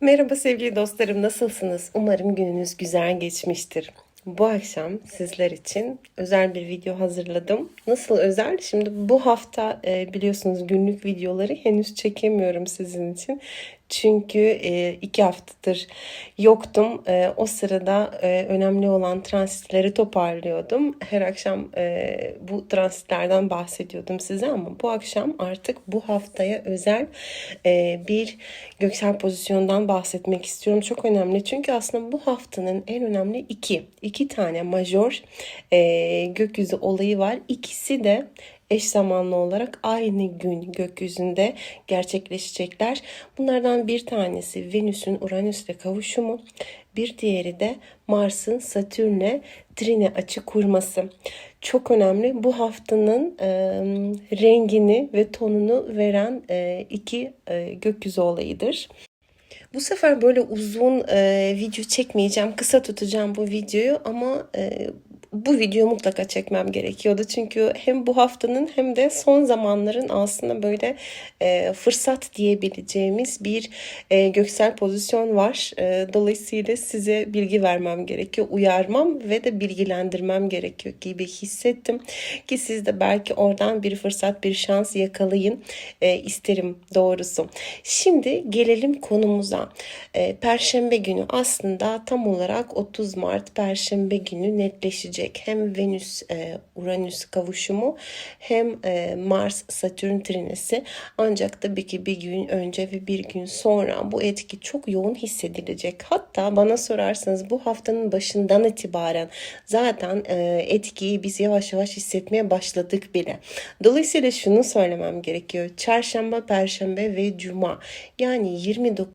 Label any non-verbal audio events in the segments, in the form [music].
Merhaba sevgili dostlarım, nasılsınız? Umarım gününüz güzel geçmiştir. Bu akşam sizler için özel bir video hazırladım. Nasıl özel? Şimdi bu hafta e, biliyorsunuz günlük videoları henüz çekemiyorum sizin için. Çünkü e, iki haftadır yoktum. E, o sırada e, önemli olan transitleri toparlıyordum. Her akşam e, bu transitlerden bahsediyordum size ama bu akşam artık bu haftaya özel e, bir göksel pozisyondan bahsetmek istiyorum. Çok önemli çünkü aslında bu haftanın en önemli iki, iki tane majör e, gökyüzü olayı var. İkisi de eş zamanlı olarak aynı gün gökyüzünde gerçekleşecekler. Bunlardan bir tanesi Venüs'ün Uranüs'le kavuşumu, bir diğeri de Mars'ın Satürn'e trine açı kurması. Çok önemli. Bu haftanın e, rengini ve tonunu veren e, iki e, gökyüzü olayıdır. Bu sefer böyle uzun e, video çekmeyeceğim. Kısa tutacağım bu videoyu ama e, bu videoyu mutlaka çekmem gerekiyordu. Çünkü hem bu haftanın hem de son zamanların aslında böyle e, fırsat diyebileceğimiz bir e, göksel pozisyon var. E, dolayısıyla size bilgi vermem gerekiyor, uyarmam ve de bilgilendirmem gerekiyor gibi hissettim. Ki siz de belki oradan bir fırsat, bir şans yakalayın e, isterim doğrusu. Şimdi gelelim konumuza. E, Perşembe günü aslında tam olarak 30 Mart Perşembe günü netleşecek gelecek. Hem Venüs e, Uranüs kavuşumu hem e, Mars Satürn trinesi. Ancak tabii ki bir gün önce ve bir gün sonra bu etki çok yoğun hissedilecek. Hatta bana sorarsanız bu haftanın başından itibaren zaten e, etkiyi biz yavaş yavaş hissetmeye başladık bile. Dolayısıyla şunu söylemem gerekiyor. Çarşamba, Perşembe ve Cuma yani 29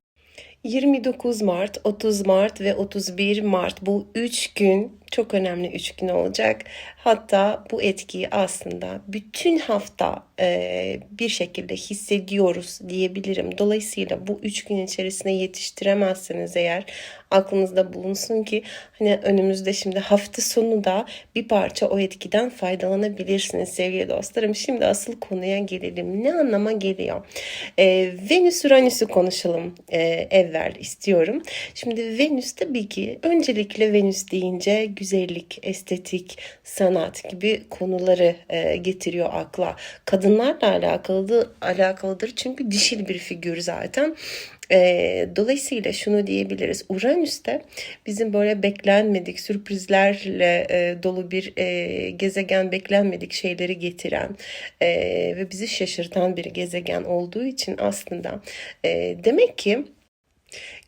29 Mart, 30 Mart ve 31 Mart bu 3 gün çok önemli 3 gün olacak. Hatta bu etkiyi aslında bütün hafta e, bir şekilde hissediyoruz diyebilirim. Dolayısıyla bu 3 gün içerisinde yetiştiremezseniz eğer aklınızda bulunsun ki hani önümüzde şimdi hafta sonu da bir parça o etkiden faydalanabilirsiniz sevgili dostlarım. Şimdi asıl konuya gelelim. Ne anlama geliyor? E, Venüs Uranüs'ü konuşalım e, evvel istiyorum. Şimdi Venüs tabii ki öncelikle Venüs deyince güzellik, estetik, sanat gibi konuları e, getiriyor akla. Kadınlarla alakalı alakalıdır çünkü dişil bir figür zaten. E, dolayısıyla şunu diyebiliriz. Uranüs'te bizim böyle beklenmedik sürprizlerle e, dolu bir e, gezegen beklenmedik şeyleri getiren e, ve bizi şaşırtan bir gezegen olduğu için aslında e, demek ki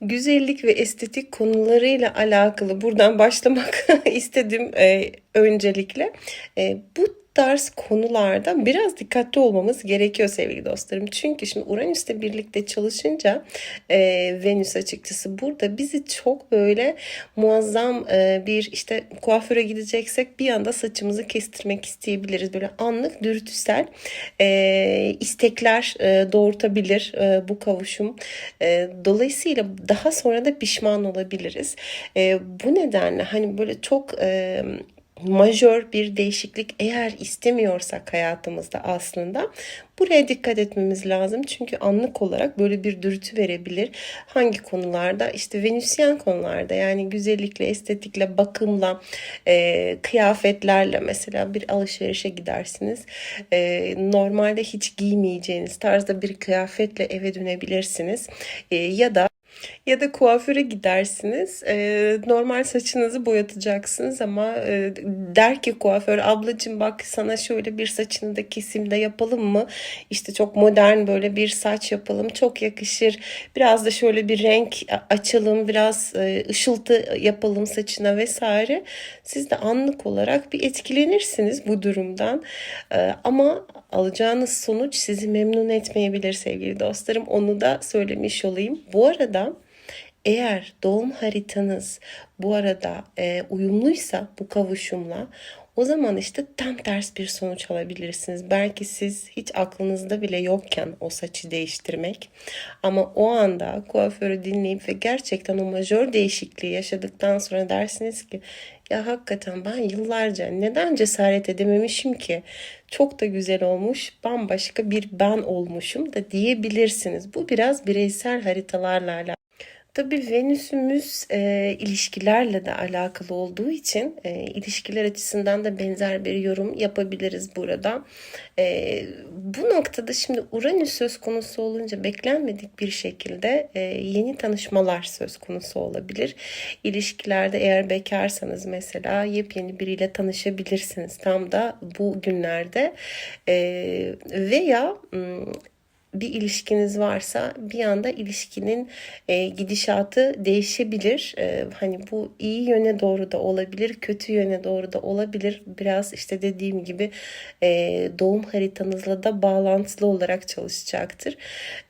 güzellik ve estetik konularıyla alakalı buradan başlamak [laughs] istedim e, öncelikle. E, bu tarz konularda biraz dikkatli olmamız gerekiyor sevgili dostlarım. Çünkü şimdi Uranüs'le birlikte çalışınca e, Venüs açıkçası burada bizi çok böyle muazzam e, bir işte kuaföre gideceksek bir anda saçımızı kestirmek isteyebiliriz. Böyle anlık dürtüsel e, istekler e, doğurtabilir e, bu kavuşum. E, dolayısıyla daha sonra da pişman olabiliriz. E, bu nedenle hani böyle çok... E, majör bir değişiklik eğer istemiyorsak hayatımızda aslında buraya dikkat etmemiz lazım. Çünkü anlık olarak böyle bir dürtü verebilir. Hangi konularda? İşte venüsyen konularda yani güzellikle, estetikle, bakımla, e, kıyafetlerle mesela bir alışverişe gidersiniz. E, normalde hiç giymeyeceğiniz tarzda bir kıyafetle eve dönebilirsiniz. E, ya da ya da kuaföre gidersiniz. E, normal saçınızı boyatacaksınız ama e, der ki kuaför ablacığım bak sana şöyle bir saçını da kesimde yapalım mı? İşte çok modern böyle bir saç yapalım. Çok yakışır. Biraz da şöyle bir renk açalım. Biraz e, ışıltı yapalım saçına vesaire. Siz de anlık olarak bir etkilenirsiniz bu durumdan. E, ama alacağınız sonuç sizi memnun etmeyebilir sevgili dostlarım. Onu da söylemiş olayım. Bu arada eğer doğum haritanız bu arada e, uyumluysa bu kavuşumla o zaman işte tam ters bir sonuç alabilirsiniz. Belki siz hiç aklınızda bile yokken o saçı değiştirmek ama o anda kuaförü dinleyip ve gerçekten o majör değişikliği yaşadıktan sonra dersiniz ki ya hakikaten ben yıllarca neden cesaret edememişim ki? Çok da güzel olmuş, bambaşka bir ben olmuşum da diyebilirsiniz. Bu biraz bireysel haritalarla alakalı. Tabii Venüs'ümüz e, ilişkilerle de alakalı olduğu için e, ilişkiler açısından da benzer bir yorum yapabiliriz burada. E, bu noktada şimdi Uranüs söz konusu olunca beklenmedik bir şekilde e, yeni tanışmalar söz konusu olabilir. İlişkilerde eğer bekarsanız mesela yepyeni biriyle tanışabilirsiniz tam da bu günlerde e, veya bir ilişkiniz varsa bir anda ilişkinin e, gidişatı değişebilir. E, hani bu iyi yöne doğru da olabilir, kötü yöne doğru da olabilir. Biraz işte dediğim gibi e, doğum haritanızla da bağlantılı olarak çalışacaktır.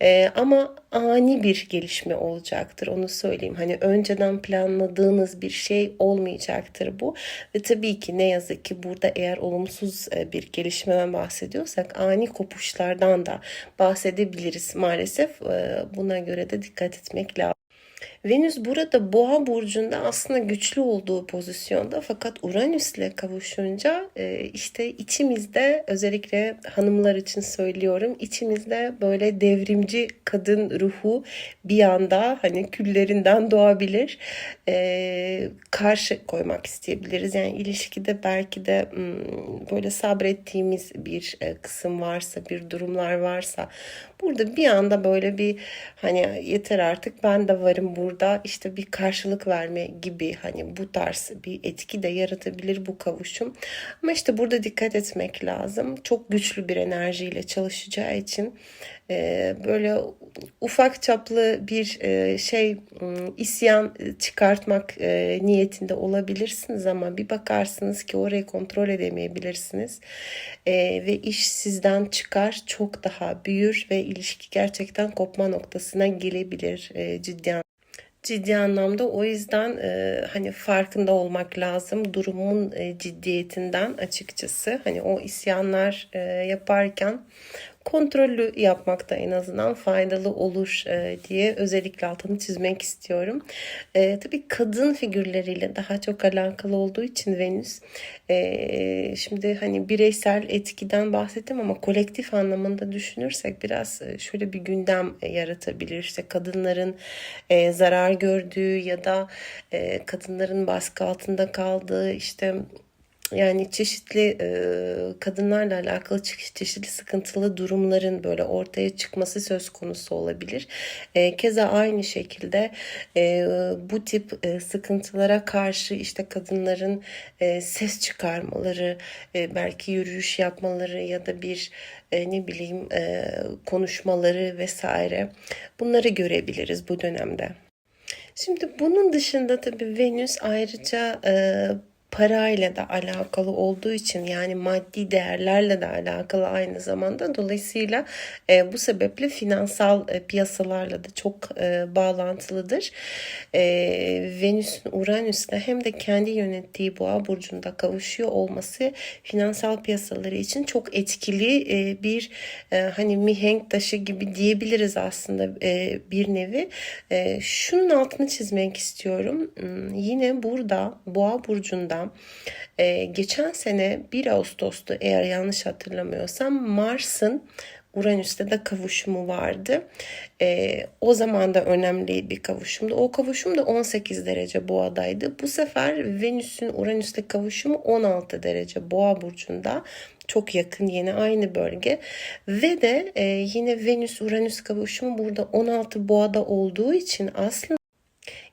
E, ama ani bir gelişme olacaktır onu söyleyeyim. Hani önceden planladığınız bir şey olmayacaktır bu. Ve tabii ki ne yazık ki burada eğer olumsuz e, bir gelişmeden bahsediyorsak ani kopuşlardan da bahsedebiliriz edebiliriz maalesef. Buna göre de dikkat etmek lazım. Venüs burada Boğa burcunda aslında güçlü olduğu pozisyonda fakat Uranüs'le kavuşunca e, işte içimizde özellikle hanımlar için söylüyorum içimizde böyle devrimci kadın ruhu bir anda hani küllerinden doğabilir. E, karşı koymak isteyebiliriz. Yani ilişkide belki de hmm, böyle sabrettiğimiz bir e, kısım varsa, bir durumlar varsa burada bir anda böyle bir hani yeter artık ben de varım burada burada işte bir karşılık verme gibi hani bu tarz bir etki de yaratabilir bu kavuşum. Ama işte burada dikkat etmek lazım. Çok güçlü bir enerjiyle çalışacağı için e, böyle ufak çaplı bir e, şey isyan çıkartmak e, niyetinde olabilirsiniz ama bir bakarsınız ki orayı kontrol edemeyebilirsiniz ve iş sizden çıkar çok daha büyür ve ilişki gerçekten kopma noktasına gelebilir ciddi ciddi anlamda o yüzden e, hani farkında olmak lazım durumun e, ciddiyetinden açıkçası. Hani o isyanlar e, yaparken kontrollü yapmakta en azından faydalı olur e, diye özellikle altını çizmek istiyorum. E, tabii kadın figürleriyle daha çok alakalı olduğu için Venüs e, şimdi hani bireysel etkiden bahsettim ama kolektif anlamında düşünürsek biraz e, şöyle bir gündem yaratabilir. İşte kadınların e, zarar gördüğü ya da e, kadınların baskı altında kaldığı işte yani çeşitli e, kadınlarla alakalı çeşitli sıkıntılı durumların böyle ortaya çıkması söz konusu olabilir. E, keza aynı şekilde e, bu tip e, sıkıntılara karşı işte kadınların e, ses çıkarmaları, e, belki yürüyüş yapmaları ya da bir e, ne bileyim e, konuşmaları vesaire bunları görebiliriz bu dönemde. Şimdi bunun dışında tabii Venüs ayrıca e, parayla da alakalı olduğu için yani maddi değerlerle de alakalı aynı zamanda dolayısıyla e, bu sebeple finansal e, piyasalarla da çok e, bağlantılıdır. E, Venüs'ün Uranüs'te hem de kendi yönettiği boğa burcunda kavuşuyor olması finansal piyasaları için çok etkili e, bir e, hani mihenk taşı gibi diyebiliriz aslında e, bir nevi. E, şunun altını çizmek istiyorum. Hmm, yine burada boğa burcunda e, geçen sene 1 Ağustos'ta eğer yanlış hatırlamıyorsam Mars'ın Uranüs'te de kavuşumu vardı. E, o zaman da önemli bir kavuşumdu. O kavuşum da 18 derece boğadaydı. Bu sefer Venüs'ün Uranüs'te kavuşumu 16 derece boğa burcunda. Çok yakın yine aynı bölge. Ve de e, yine Venüs-Uranüs kavuşumu burada 16 boğada olduğu için aslında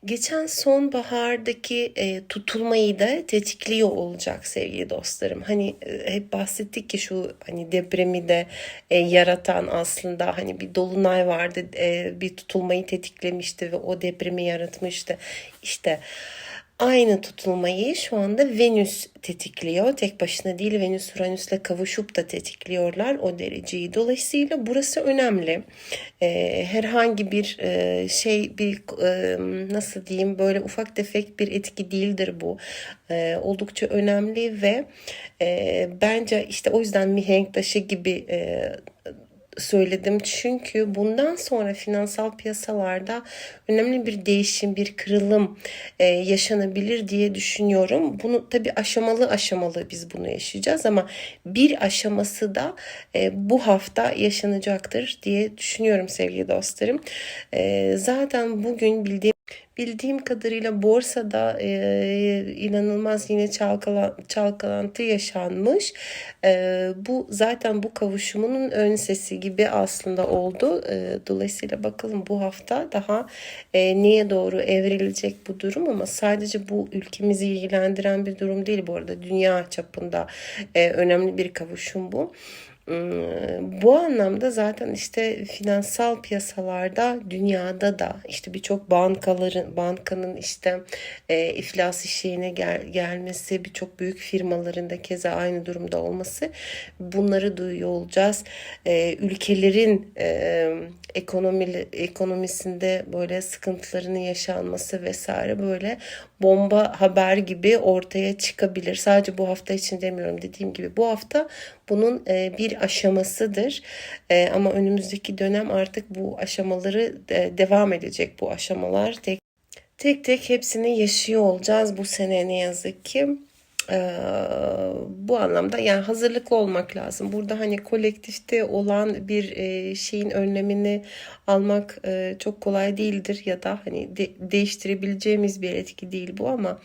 geçen sonbahardaki e, tutulmayı da tetikliyor olacak sevgili dostlarım. Hani e, hep bahsettik ki şu hani depremi de e, yaratan aslında hani bir dolunay vardı e, bir tutulmayı tetiklemişti ve o depremi yaratmıştı. İşte Aynı tutulmayı şu anda Venüs tetikliyor. Tek başına değil Venüs Uranüs'le kavuşup da tetikliyorlar o dereceyi. Dolayısıyla burası önemli. Ee, herhangi bir e, şey bir e, nasıl diyeyim böyle ufak tefek bir etki değildir bu. E, oldukça önemli ve e, bence işte o yüzden mihenk taşı gibi e, söyledim. Çünkü bundan sonra finansal piyasalarda önemli bir değişim, bir kırılım e, yaşanabilir diye düşünüyorum. Bunu tabii aşamalı aşamalı biz bunu yaşayacağız ama bir aşaması da e, bu hafta yaşanacaktır diye düşünüyorum sevgili dostlarım. E, zaten bugün bildiğim Bildiğim kadarıyla borsada e, inanılmaz yine çalkala, çalkalantı yaşanmış. E, bu zaten bu kavuşumunun ön sesi gibi aslında oldu. E, dolayısıyla bakalım bu hafta daha e, neye doğru evrilecek bu durum ama sadece bu ülkemizi ilgilendiren bir durum değil bu arada. Dünya çapında e, önemli bir kavuşum bu. Bu anlamda zaten işte finansal piyasalarda dünyada da işte birçok bankaların bankanın işte e, iflas eşiğine gel, gelmesi birçok büyük firmaların da keza aynı durumda olması bunları duyuyor olacağız. E, ülkelerin e, ekonomi ekonomisinde böyle sıkıntılarının yaşanması vesaire böyle bomba haber gibi ortaya çıkabilir. Sadece bu hafta için demiyorum dediğim gibi bu hafta bunun e, bir aşamasıdır. E, ama önümüzdeki dönem artık bu aşamaları e, devam edecek bu aşamalar. Tek tek tek hepsini yaşıyor olacağız bu sene ne yazık ki. Ee, bu anlamda yani hazırlıklı olmak lazım. Burada hani kolektifte olan bir e, şeyin önlemini almak e, çok kolay değildir ya da hani de, değiştirebileceğimiz bir etki değil bu ama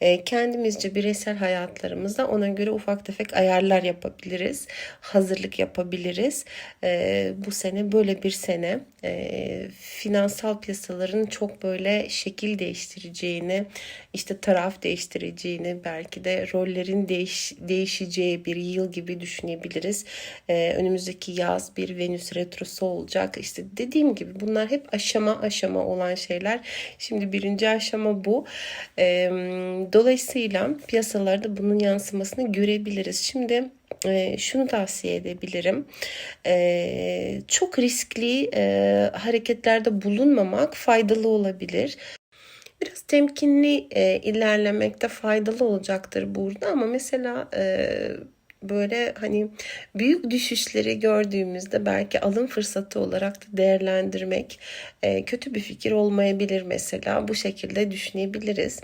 e, kendimizce bireysel hayatlarımızda ona göre ufak tefek ayarlar yapabiliriz. Hazırlık yapabiliriz. E, bu sene böyle bir sene e, finansal piyasaların çok böyle şekil değiştireceğini, işte taraf değiştireceğini, belki de rollerin değiş, değişeceği bir yıl gibi düşünebiliriz. E, önümüzdeki yaz bir Venüs retrosu olacak. İşte dediğim gibi bunlar hep aşama aşama olan şeyler. Şimdi birinci aşama bu. E, dolayısıyla piyasalarda bunun yansımasını görebiliriz. Şimdi e, şunu tavsiye edebilirim. E, çok riskli e, hareketlerde bulunmamak faydalı olabilir. Biraz temkinli e, ilerlemekte faydalı olacaktır burada ama mesela e, böyle hani büyük düşüşleri gördüğümüzde belki alım fırsatı olarak da değerlendirmek e, kötü bir fikir olmayabilir mesela bu şekilde düşünebiliriz.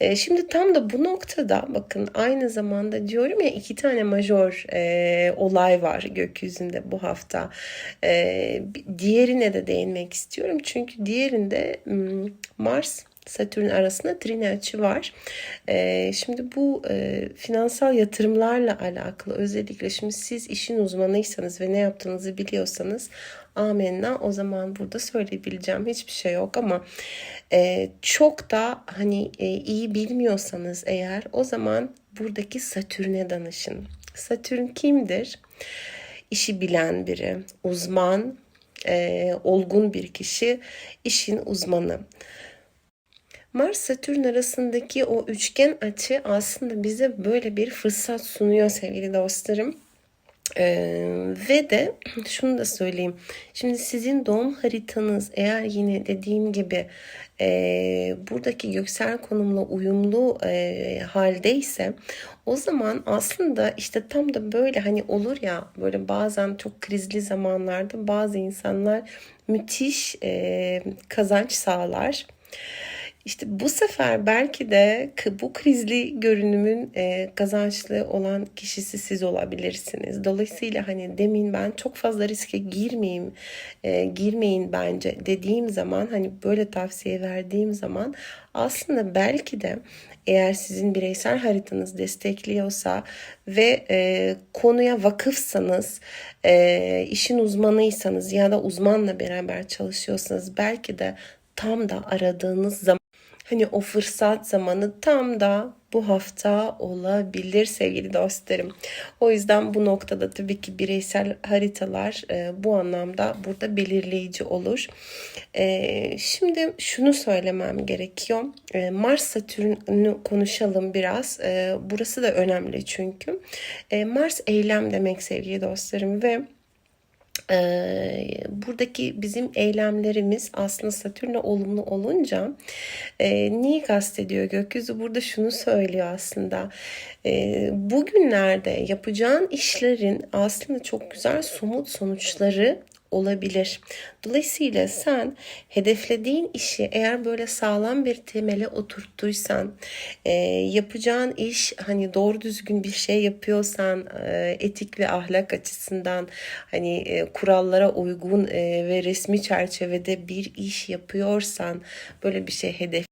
E, şimdi tam da bu noktada bakın aynı zamanda diyorum ya iki tane major e, olay var gökyüzünde bu hafta. E, diğerine de değinmek istiyorum çünkü diğerinde Mars Satürn arasında trine açı var. E, şimdi bu e, finansal yatırımlarla alakalı özellikle şimdi siz işin uzmanıysanız ve ne yaptığınızı biliyorsanız amenna o zaman burada söyleyebileceğim hiçbir şey yok ama e, çok da hani e, iyi bilmiyorsanız eğer o zaman buradaki Satürn'e danışın. Satürn kimdir? İşi bilen biri, uzman, olgun bir kişi, işin uzmanı. Mars Satürn arasındaki o üçgen açı aslında bize böyle bir fırsat sunuyor sevgili dostlarım. Ee, ve de [clears throat] şunu da söyleyeyim. Şimdi sizin doğum haritanız eğer yine dediğim gibi e, buradaki göksel konumla uyumlu e, haldeyse o zaman aslında işte tam da böyle hani olur ya böyle bazen çok krizli zamanlarda bazı insanlar müthiş e, kazanç sağlar. İşte bu sefer belki de bu krizli görünümün e, kazançlı olan kişisi siz olabilirsiniz. Dolayısıyla hani demin ben çok fazla riske girmeyeyim, e, girmeyin bence dediğim zaman hani böyle tavsiye verdiğim zaman aslında belki de eğer sizin bireysel haritanız destekliyorsa ve e, konuya vakıfsanız, e, işin uzmanıysanız ya da uzmanla beraber çalışıyorsanız belki de tam da aradığınız zaman Hani o fırsat zamanı tam da bu hafta olabilir sevgili dostlarım. O yüzden bu noktada tabii ki bireysel haritalar e, bu anlamda burada belirleyici olur. E, şimdi şunu söylemem gerekiyor. E, Mars Satürn'ü konuşalım biraz. E, burası da önemli çünkü. E, Mars eylem demek sevgili dostlarım ve ee, buradaki bizim eylemlerimiz aslında Satürn'e olumlu olunca e, neyi kastediyor gökyüzü? Burada şunu söylüyor aslında. E, bugünlerde yapacağın işlerin aslında çok güzel somut sonuçları olabilir. Dolayısıyla sen hedeflediğin işi eğer böyle sağlam bir temele oturttuysan, e, yapacağın iş hani doğru düzgün bir şey yapıyorsan, e, etik ve ahlak açısından hani e, kurallara uygun e, ve resmi çerçevede bir iş yapıyorsan, böyle bir şey hedef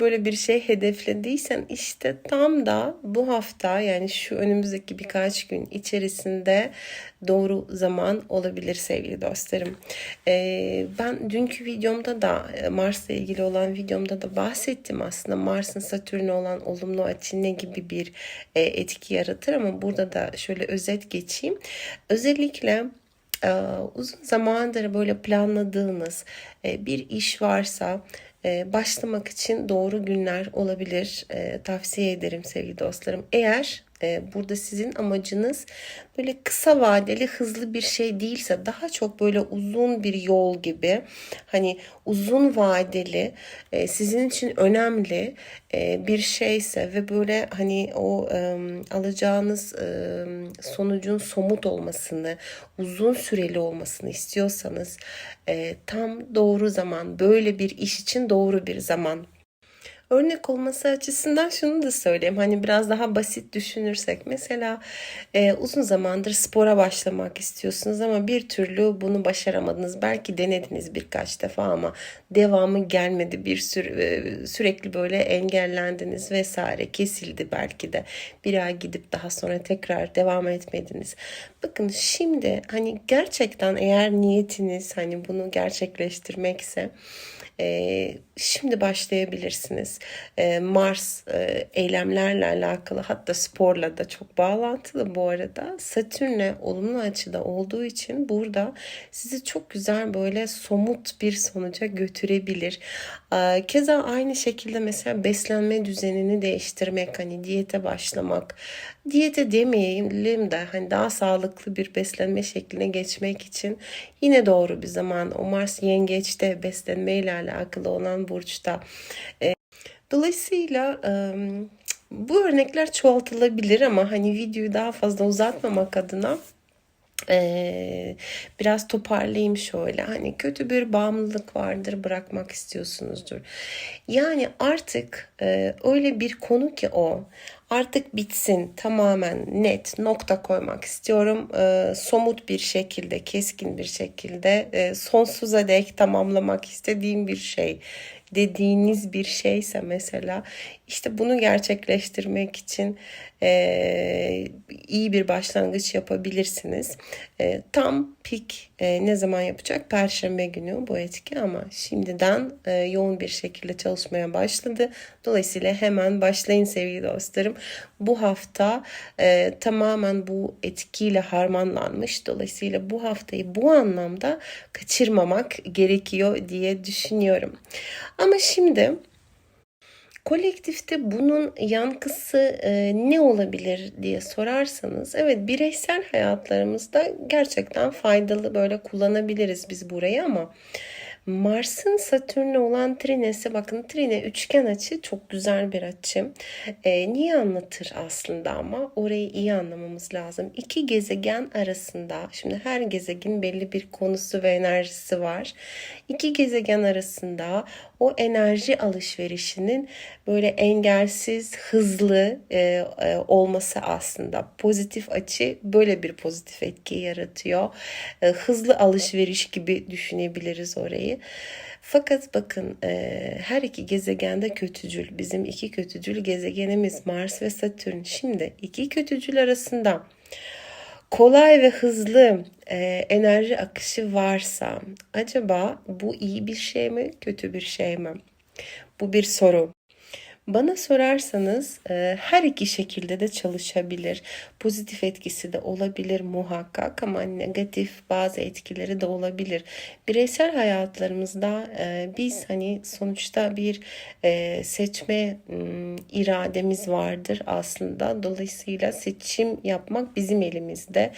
böyle bir şey hedeflediysen işte tam da bu hafta yani şu önümüzdeki birkaç gün içerisinde doğru zaman olabilir sevgili dostlarım. Ee, ben dünkü videomda da e, Mars'la ilgili olan videomda da bahsettim aslında Mars'ın Satürn'e olan olumlu açı ne gibi bir e, etki yaratır ama burada da şöyle özet geçeyim. Özellikle e, uzun zamandır böyle planladığınız e, bir iş varsa başlamak için doğru günler olabilir. E, tavsiye ederim sevgili dostlarım. Eğer burada sizin amacınız böyle kısa vadeli hızlı bir şey değilse daha çok böyle uzun bir yol gibi hani uzun vadeli e, sizin için önemli e, bir şeyse ve böyle hani o e, alacağınız e, sonucun somut olmasını uzun süreli olmasını istiyorsanız e, tam doğru zaman böyle bir iş için doğru bir zaman örnek olması açısından şunu da söyleyeyim. Hani biraz daha basit düşünürsek mesela e, uzun zamandır spora başlamak istiyorsunuz ama bir türlü bunu başaramadınız. Belki denediniz birkaç defa ama devamı gelmedi. Bir sürü e, sürekli böyle engellendiniz vesaire kesildi belki de. Bir ay gidip daha sonra tekrar devam etmediniz. Bakın şimdi hani gerçekten eğer niyetiniz hani bunu gerçekleştirmekse e, şimdi başlayabilirsiniz. E, Mars e, eylemlerle alakalı hatta sporla da çok bağlantılı bu arada. Satürn'le olumlu açıda olduğu için burada sizi çok güzel böyle somut bir sonuca götürebilir. E, keza aynı şekilde mesela beslenme düzenini değiştirmek hani diyete başlamak diyete demeyelim de hani daha sağlıklı bir beslenme şekline geçmek için yine doğru bir zaman. O Mars yengeçte beslenme ile alakalı olan burçta. E, dolayısıyla bu örnekler çoğaltılabilir ama hani videoyu daha fazla uzatmamak adına ee, biraz toparlayayım şöyle hani kötü bir bağımlılık vardır bırakmak istiyorsunuzdur yani artık öyle bir konu ki o artık bitsin tamamen net nokta koymak istiyorum. E, somut bir şekilde keskin bir şekilde e, sonsuza dek tamamlamak istediğim bir şey dediğiniz bir şeyse mesela işte bunu gerçekleştirmek için e, iyi bir başlangıç yapabilirsiniz. E, tam pik e, ne zaman yapacak? Perşembe günü bu etki ama şimdiden e, yoğun bir şekilde çalışmaya başladı. Dolayısıyla hemen başlayın sevgili dostlarım. Bu hafta e, tamamen bu etkiyle harmanlanmış. Dolayısıyla bu haftayı bu anlamda kaçırmamak gerekiyor diye düşünüyorum. Ama şimdi Kolektifte bunun yankısı e, ne olabilir diye sorarsanız evet bireysel hayatlarımızda gerçekten faydalı böyle kullanabiliriz biz burayı ama Mars'ın Satürn'le olan trinesi bakın trine üçgen açı çok güzel bir açı. E, niye anlatır aslında ama orayı iyi anlamamız lazım. İki gezegen arasında şimdi her gezegen belli bir konusu ve enerjisi var. İki gezegen arasında o enerji alışverişinin böyle engelsiz, hızlı e, e, olması aslında pozitif açı böyle bir pozitif etki yaratıyor. E, hızlı alışveriş gibi düşünebiliriz orayı. Fakat bakın e, her iki gezegende kötücül. Bizim iki kötücül gezegenimiz Mars ve Satürn. Şimdi iki kötücül arasında kolay ve hızlı e, enerji akışı varsa acaba bu iyi bir şey mi, kötü bir şey mi? Bu bir soru. Bana sorarsanız e, her iki şekilde de çalışabilir. Pozitif etkisi de olabilir muhakkak ama negatif bazı etkileri de olabilir. Bireysel hayatlarımızda e, biz hani sonuçta bir e, seçme irademiz vardır aslında. Dolayısıyla seçim yapmak bizim elimizde.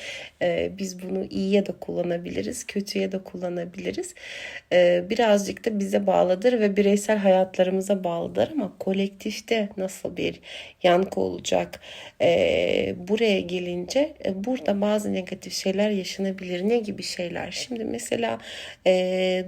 Biz bunu iyiye de kullanabiliriz, kötüye de kullanabiliriz. Birazcık da bize bağlıdır ve bireysel hayatlarımıza bağlıdır ama kolektif kolektifte nasıl bir yankı olacak? E, buraya gelince e, burada bazı negatif şeyler yaşanabilir. Ne gibi şeyler? Şimdi mesela e,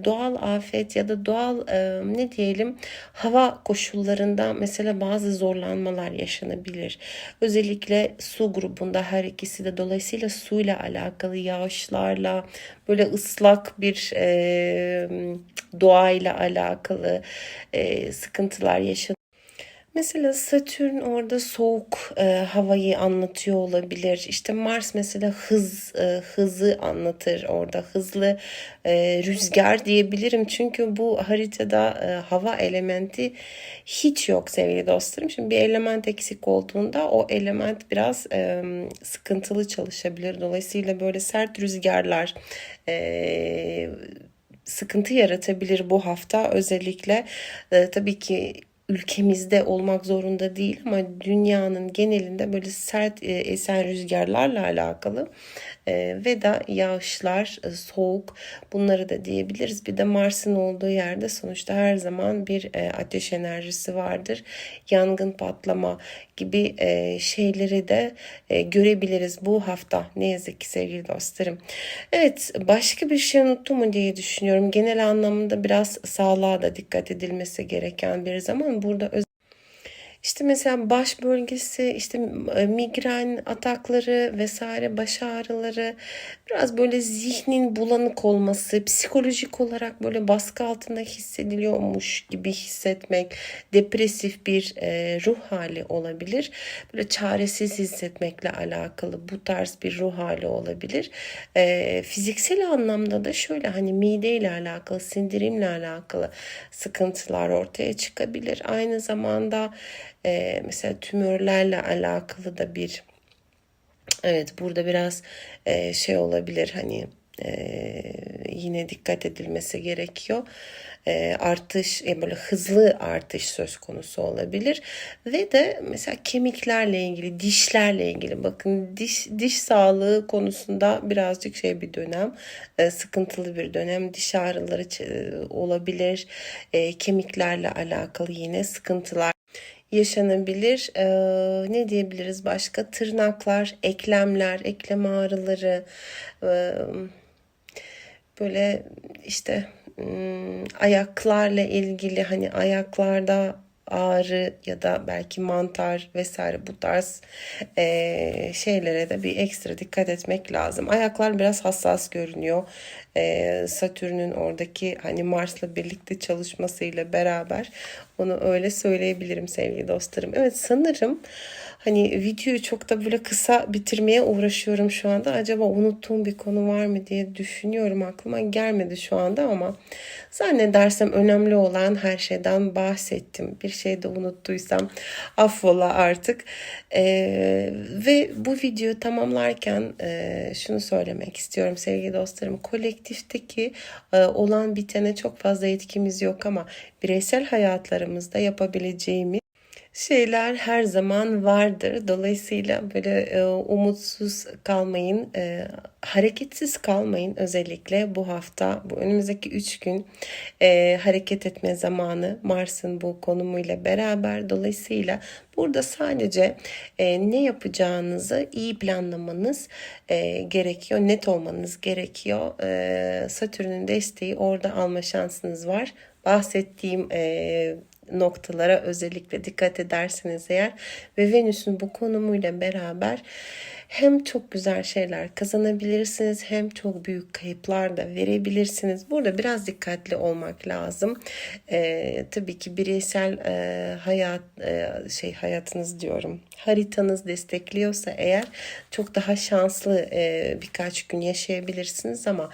doğal afet ya da doğal e, ne diyelim hava koşullarında mesela bazı zorlanmalar yaşanabilir. Özellikle su grubunda her ikisi de dolayısıyla suyla alakalı yağışlarla böyle ıslak bir e, doğayla alakalı e, sıkıntılar yaşanabilir. Mesela Satürn orada soğuk e, havayı anlatıyor olabilir. İşte Mars mesela hız e, hızı anlatır orada. Hızlı e, rüzgar diyebilirim. Çünkü bu haritada e, hava elementi hiç yok sevgili dostlarım. Şimdi bir element eksik olduğunda o element biraz e, sıkıntılı çalışabilir. Dolayısıyla böyle sert rüzgarlar e, sıkıntı yaratabilir bu hafta özellikle e, tabii ki ülkemizde olmak zorunda değil ama dünyanın genelinde böyle sert e, esen rüzgarlarla alakalı ve da yağışlar, e, soğuk bunları da diyebiliriz. Bir de Mars'ın olduğu yerde sonuçta her zaman bir ateş enerjisi vardır. Yangın, patlama gibi şeyleri de görebiliriz bu hafta. Ne yazık ki sevgili dostlarım. Evet başka bir şey unuttum mu diye düşünüyorum. Genel anlamda biraz sağlığa da dikkat edilmesi gereken bir zaman burada işte mesela baş bölgesi, işte e, migren atakları vesaire, baş ağrıları, biraz böyle zihnin bulanık olması, psikolojik olarak böyle baskı altında hissediliyormuş gibi hissetmek, depresif bir e, ruh hali olabilir. Böyle çaresiz hissetmekle alakalı bu tarz bir ruh hali olabilir. E, fiziksel anlamda da şöyle hani mideyle alakalı, sindirimle alakalı sıkıntılar ortaya çıkabilir. Aynı zamanda e, mesela tümörlerle alakalı da bir evet burada biraz e, şey olabilir hani e, yine dikkat edilmesi gerekiyor. E, artış e, böyle hızlı artış söz konusu olabilir. Ve de mesela kemiklerle ilgili dişlerle ilgili bakın diş diş sağlığı konusunda birazcık şey bir dönem e, sıkıntılı bir dönem. Diş ağrıları e, olabilir. E, kemiklerle alakalı yine sıkıntılar yaşanabilir. Ee, ne diyebiliriz başka? Tırnaklar, eklemler, eklem ağrıları, e, böyle işte ıı, ayaklarla ilgili hani ayaklarda ağrı ya da belki mantar vesaire bu tarz e, şeylere de bir ekstra dikkat etmek lazım. Ayaklar biraz hassas görünüyor. E, Satürn'ün oradaki hani Mars'la birlikte çalışmasıyla beraber onu öyle söyleyebilirim sevgili dostlarım. Evet sanırım Hani videoyu çok da böyle kısa bitirmeye uğraşıyorum şu anda. Acaba unuttuğum bir konu var mı diye düşünüyorum. Aklıma gelmedi şu anda ama zannedersem önemli olan her şeyden bahsettim. Bir şey de unuttuysam affola artık. Ee, ve bu videoyu tamamlarken e, şunu söylemek istiyorum sevgili dostlarım. Kolektifteki e, olan bitene çok fazla etkimiz yok ama bireysel hayatlarımızda yapabileceğimiz şeyler her zaman vardır. Dolayısıyla böyle e, umutsuz kalmayın, e, hareketsiz kalmayın özellikle bu hafta, bu önümüzdeki 3 gün e, hareket etme zamanı Mars'ın bu konumuyla beraber. Dolayısıyla burada sadece e, ne yapacağınızı iyi planlamanız e, gerekiyor, net olmanız gerekiyor. E, Satürn'ün desteği orada alma şansınız var bahsettiğim e, noktalara özellikle dikkat ederseniz eğer ve Venüs'ün bu konumuyla beraber hem çok güzel şeyler kazanabilirsiniz hem çok büyük kayıplar da verebilirsiniz. Burada biraz dikkatli olmak lazım. Ee, tabii ki bireysel e, hayat e, şey hayatınız diyorum haritanız destekliyorsa eğer çok daha şanslı e, birkaç gün yaşayabilirsiniz ama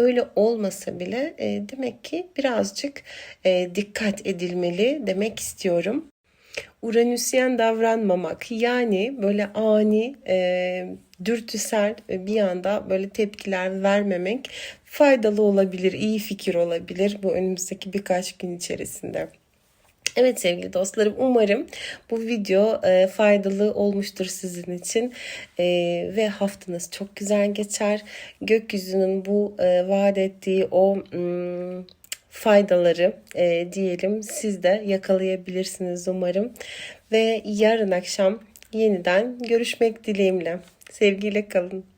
öyle olmasa bile e, demek ki birazcık e, dikkat edilmeli demek istiyorum. Uranüsyen davranmamak yani böyle ani, e, dürtüsel bir anda böyle tepkiler vermemek faydalı olabilir, iyi fikir olabilir bu önümüzdeki birkaç gün içerisinde. Evet sevgili dostlarım umarım bu video e, faydalı olmuştur sizin için e, ve haftanız çok güzel geçer. Gökyüzünün bu e, vaat ettiği o... Hmm, faydaları e, diyelim siz de yakalayabilirsiniz umarım. Ve yarın akşam yeniden görüşmek dileğimle. Sevgiyle kalın.